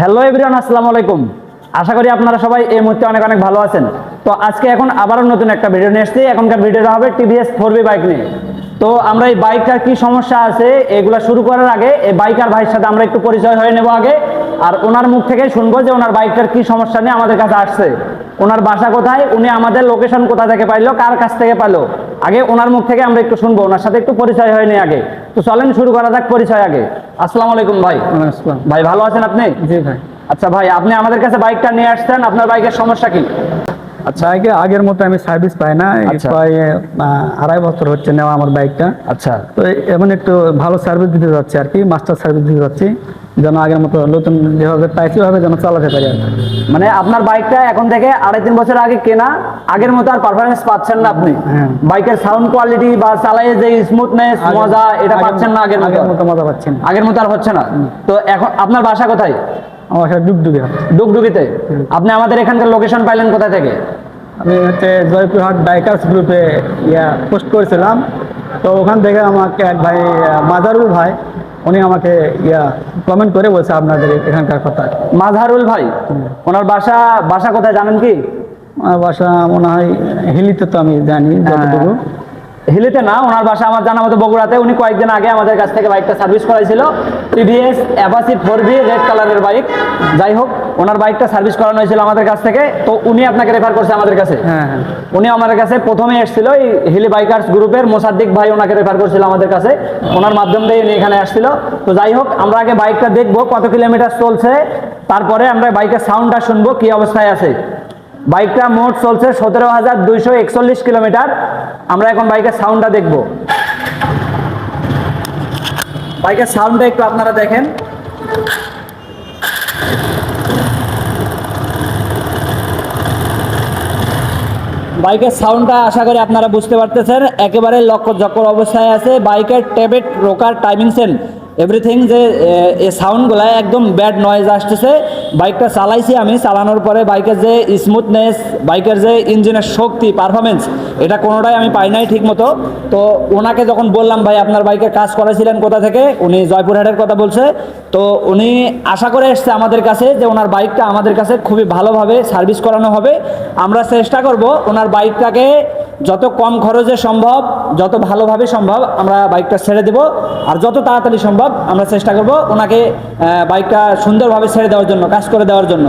Hello everyone, আসসালামু আলাইকুম। আশা করি আপনারা সবাই এই মুহূর্তে অনেক অনেক ভালো আছেন। তো আজকে এখন আবারও নতুন একটা ভিডিও নিয়ে এসেছি। এখনকার ভিডিওটা হবে টিভিএস ফোর বাইক নিয়ে। তো আমরা এই বাইকটার কি সমস্যা আছে, এগুলো শুরু করার আগে এই বাইকার ভাইয়ের সাথে আমরা একটু পরিচয় হয়ে নেব আগে। আর ওনার মুখ থেকে শুনব যে ওনার বাইকটার কি সমস্যা নিয়ে আমাদের কাছে আসছে। ওনার বাসা কোথায়, উনি আমাদের লোকেশন কোথা থেকে পাইলো, কার কাছ থেকে পাইলো। আগে ওনার মুখ থেকে আমরা একটু শুনব, ওনার সাথে একটু পরিচয় হয়নি আগে। তো চলেন শুরু করা যাক পরিচয় আগে। আসসালামু আলাইকুম ভাই। আসসালাম। ভাই ভালো আছেন আপনি? জি ভাই। আচ্ছা ভাই আপনি আমাদের কাছে বাইকটা নিয়ে আসছেন আপনার বাইকের সমস্যা কি? আচ্ছা আগে আগের মতো আমি সার্ভিস পাই না। আচ্ছা। প্রায় আড়াই বছর হচ্ছে নেওয়া আমার বাইকটা আচ্ছা। তো এমন একটু ভালো সার্ভিস দিতে যাচ্ছি আর কি মাস্টার সার্ভিস দিতে যাচ্ছি যেন আগের মতো নতুন যেভাবে পাইছি ওভাবে যেন চালাতে পারি আর মানে আপনার বাইকটা এখন থেকে আড়াই তিন বছর আগে কেনা আগের মতো আর পারফরমেন্স পাচ্ছেন না আপনি। বাইকের সাউন্ড কোয়ালিটি বা চালাইয়ে যে স্মুথনেস মজা এটা পাচ্ছেন না আগের আগের মতো? মজা পাচ্ছি না। আগের মতো আর হচ্ছে না। তো এখন আপনার বাসা কোথায়? আমার ডুবডুবি হয়। ডুগডুগিতে? আপনি আমাদের এখানকার লোকেশন পাইলেন কোথা থেকে? আমি হচ্ছে জয়পুরহাট বাইকার্স গ্রুপে ইয়া পোস্ট করেছিলাম। তো ওখান থেকে আমাকে এক ভাই মাজারুল ভাই উনি আমাকে ইয়া কমেন্ট করে বলছে আপনাদের এখানকার কথা। মাঝারুল ভাই? ওনার বাসা বাসা কোথায় জানেন কি? আমার বাসা মনে হয় হিলিতে তো আমি জানি যতটুকু। হিলিতে না ওনার বাসা আমার জানা মতো বগুড়াতে। উনি কয়েকদিন আগে আমাদের কাছ থেকে বাইকটা service করাইছিল। TVS Apache four B red কালারের বাইক যাই হোক ওনার বাইকটা সার্ভিস করানো হয়েছিল আমাদের কাছ থেকে। তো উনি আপনাকে রেফার করছে আমাদের কাছে। হ্যাঁ হ্যাঁ। উনি আমাদের কাছে প্রথমে এসেছিল এই হিলি বাইকার্স গ্রুপের মোসাদ্দিক ভাই ওনাকে রেফার করছিল আমাদের কাছে। ওনার মাধ্যম দিয়ে উনি এখানে আসছিল। তো যাই হোক আমরা আগে বাইকটা দেখব কত কিলোমিটার চলছে। তারপরে আমরা বাইকের সাউন্ডটা শুনব কি অবস্থায় আছে। বাইকটা মোট চলছে সতেরো হাজার দুইশো একচল্লিশ কিলোমিটার। আমরা এখন বাইকের সাউন্ডটা দেখব। বাইকের সাউন্ডটা একটু আপনারা দেখেন। বাইকের সাউন্ডটা আশা করি আপনারা বুঝতে পারতেছেন। একেবারে লক্ষ্য জক্কর অবস্থায় আছে। বাইকের tappet rocker timing chain everything যে সাউন্ডগুলো একদম ব্যাড নয়েজ আসতেছে। বাইকটা চালাইছি আমি, চালানোর পরে বাইকের যে স্মুথনেস বাইকের যে ইঞ্জিনের শক্তি পারফরমেন্স এটা কোনোটাই আমি পাই নাই ঠিক মতো তো ওনাকে যখন বললাম, ভাই, আপনার বাইকের কাজ করেছিলেন কোথা থেকে? উনি জয়পুরহাটের কথা বলছে। তো উনি আশা করে এসছে আমাদের কাছে যে ওনার বাইকটা আমাদের কাছে খুবই ভালোভাবে সার্ভিস করানো হবে। আমরা চেষ্টা করব ওনার বাইকটাকে যত কম খরচে সম্ভব, যত ভালোভাবে সম্ভব আমরা বাইকটা ছেড়ে দেব। আর যত তাড়াতাড়ি সম্ভব আমরা চেষ্টা করব ওনাকে বাইকটা সুন্দরভাবে ছেড়ে দেওয়ার জন্য কাজ করে দেওয়ার জন্য।